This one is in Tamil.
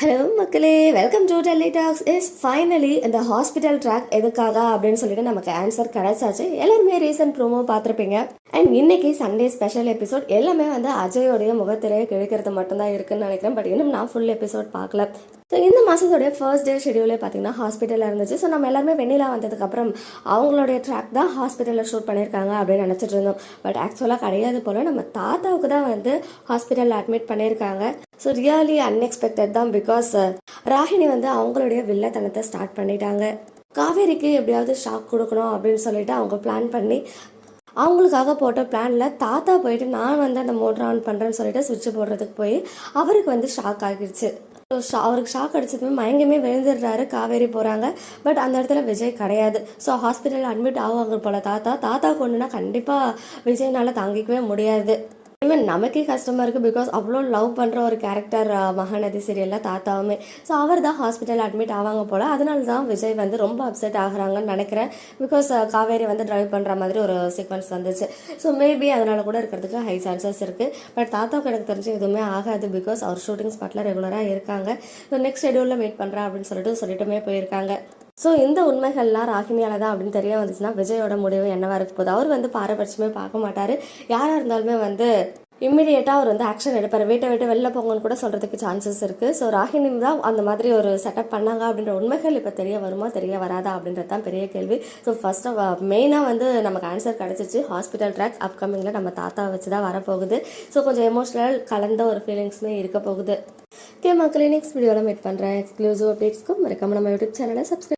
ஹலோ மக்களே. Welcome to Delhi talks is finally இந்த ஹாஸ்பிட்டல் ட்ராக் எதுக்காக அப்படின்னு சொல்லிட்டு நமக்கு ஆன்சர் கிடைச்சாச்சு. எல்லாருமே ரீசன்ட் ப்ரோமோ பார்த்துருப்பீங்க. அண்ட் இன்னைக்கு சண்டே ஸ்பெஷல் எபிசோட் எல்லாமே வந்து அஜயோடைய முகத்திலேயே கிழக்கிறது மட்டும்தான் இருக்குன்னு நினைக்கிறேன். பட் இன்னும் நான் ஃபுல் எபிசோட் பார்க்கல. ஸோ இந்த மாதத்தோடைய ஃபர்ஸ்ட் டே ஷெடியூலே பார்த்தீங்கன்னா ஹாஸ்பிட்டலில் இருந்துச்சு. ஸோ நம்ம எல்லாருமே வெண்ணிலா வந்ததுக்கப்புறம் அவங்களுடைய ட்ராக் தான் ஹாஸ்பிட்டலில் ஷூட் பண்ணியிருக்காங்க அப்படின்னு நினச்சிட்டு இருந்தோம். பட் ஆக்சுவலாக கிடையாது போல் நம்ம தாத்தாவுக்கு தான் வந்து ஹாஸ்பிட்டலில் அட்மிட் பண்ணியிருக்காங்க ஸோ ரியலி அன்எக்ஸ்பெக்டட் தான் பிகாஸ் ராகினி வந்து அவங்களுடைய வில்லத்தனத்தை ஸ்டார்ட் பண்ணிட்டாங்க. காவேரிக்கு எப்படியாவது ஷாக் கொடுக்கணும் அப்படின்னு சொல்லிட்டு அவங்க பிளான் பண்ணி அவங்களுக்காக போட்ட பிளானில் தாத்தா போயிட்டு நான் வந்து அந்த மோட்டர் ஆன் பண்ணுறேன்னு சொல்லிட்டு சுவிட்ச் போடுறதுக்கு போய் அவருக்கு வந்து ஷாக் ஆகிடுச்சு ஸோ ஷா- அவருக்கு ஷாக் அடிச்சதுமே மயங்கமே விழுந்துடுறாரு காவேரி போகிறாங்க பட் அந்த இடத்துல விஜய் கிடையாது. ஸோ ஹாஸ்பிட்டலில் அட்மிட் ஆவாங்க போல தாத்தா. தாத்தா கொண்டுனா கண்டிப்பாக விஜய்னால தாங்கிக்கவே முடியாது. ஈவன் நமக்கே கஷ்டமாக இருக்குது பிகாஸ் அவ்வளோ லவ் பண்ணுற ஒரு கேரக்டர் மகாநதி சீரியலில் தாத்தாவுமே. ஸோ அவர் தான் ஹாஸ்பிட்டல் அட்மிட் ஆவாங்க போல். அதனால தான் விஜய் வந்து ரொம்ப அப்செட் ஆகுறாங்கன்னு நினைக்கிறேன். பிகாஸ் காவேரி வந்து ட்ரைவ் பண்ணுற மாதிரி ஒரு சீக்வன்ஸ் வந்துச்சு. ஸோ மேபி அதனால் கூட இருக்கிறதுக்கு ஹை சான்சஸ் இருக்குது பட் தாத்தாவுக்கு எனக்கு தெரிஞ்சு எதுவுமே ஆகாது பிகாஸ் அவர் ஷூட்டிங் ஸ்பாட்டில் ரெகுலராக இருக்காங்க. ஸோ நெக்ஸ்ட் ஷெடியூலில் மீட் பண்ணுறேன் அப்படின்னு சொல்லிட்டு சொல்லிட்டுமே போயிருக்காங்க. ஸோ இந்த உண்மைகள்லாம் ராகினியால தான் அப்படின்னு தெரிய வந்துச்சுன்னா விஜயோட முடிவு என்னவா இருக்க போகுது? அவர் வந்து பாரபட்சமே பார்க்க மாட்டார். யாராக இருந்தாலுமே வந்து இம்மிடியேட்டாக அவர் வந்து ஆக்ஷன் எடுப்பார். வீட்டை விட்டு வெளில போங்கன்னு கூட சொல்கிறதுக்கு சான்சஸ் இருக்குது ஸோ ராகினி தான் அந்த மாதிரி ஒரு செட்டப் பண்ணாங்க அப்படின்ற உண்மைகள் இப்போ தெரிய வருமா தெரிய வராதா அப்படின்றது தான் பெரிய கேள்வி. ஸோ ஃபஸ்ட்டு மெயினாக வந்து நமக்கு ஆன்சர் கிடச்சிச்சு ஹாஸ்பிட்டல் ட்ராக் அப்கமிங்கில் நம்ம தாத்தா வச்சு தான் வரப்போகுது. ஸோ கொஞ்சம் எமோஷ்னல் கலந்த ஒரு ஃபீலிங்ஸுமே இருக்க போகுது. ஓகே மக்களே நெக்ஸ்ட் வீடியோவில் மீட் பண்ணுறேன் எக்ஸ்க்ளூசிவ் அப்டேட்ஸ்க்கும் மறக்காம நம்ம யூடியூப் சேனலை சப்ஸ்கிரைப்